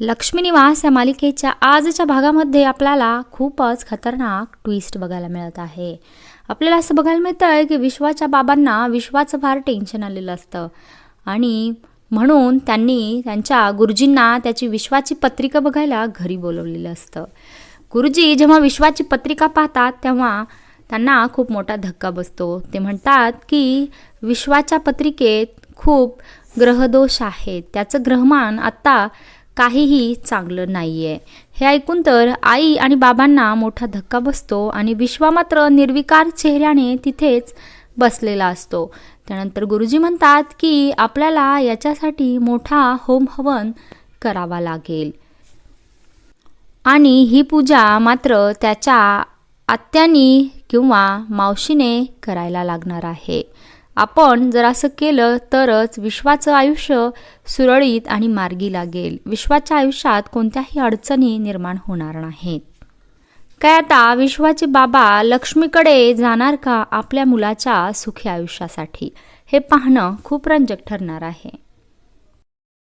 लक्ष्मी निवास या मालिकेच्या आजच्या भागामध्ये आपल्याला खूपच खतरनाक ट्विस्ट बघायला मिळत आहे. आपल्याला असं बघायला मिळतं आहे की विश्वाच्या बाबांना विश्वाचं फार टेन्शन आलेलं असतं. आणि म्हणून त्यांनी त्यांच्या गुरुजींना त्याची विश्वाची पत्रिका बघायला घरी बोलवलेलं असतं. गुरुजी जेव्हा विश्वाची पत्रिका पाहतात तेव्हा त्यांना खूप मोठा धक्का बसतो. ते म्हणतात की विश्वाच्या पत्रिकेत खूप ग्रहदोष आहेत. त्याचं ग्रहमान आत्ता काहीही चांगलं नाही आहे हे ऐकून तर आई आणि बाबांना मोठा धक्का बसतो आणि विश्वा मात्र निर्विकार चेहऱ्याने तिथेच बसलेला असतो. त्यानंतर गुरुजी म्हणतात की आपल्याला याच्यासाठी मोठा होम हवन करावा लागेल. आणि ही पूजा मात्र त्याच्या आत्यानी किंवा मावशीने करायला लागणार आहे. आपण जर असं केलं तरच विश्वाचं आयुष्य सुरळीत आणि मार्गी लागेल. विश्वाच्या आयुष्यात कोणत्याही अडचणी निर्माण होणार नाहीत. काय आता विश्वाचे बाबा लक्ष्मीकडे जाणार का आपल्या मुलाच्या सुखी आयुष्यासाठी? हे पाहणं खूप रंजक ठरणार आहे.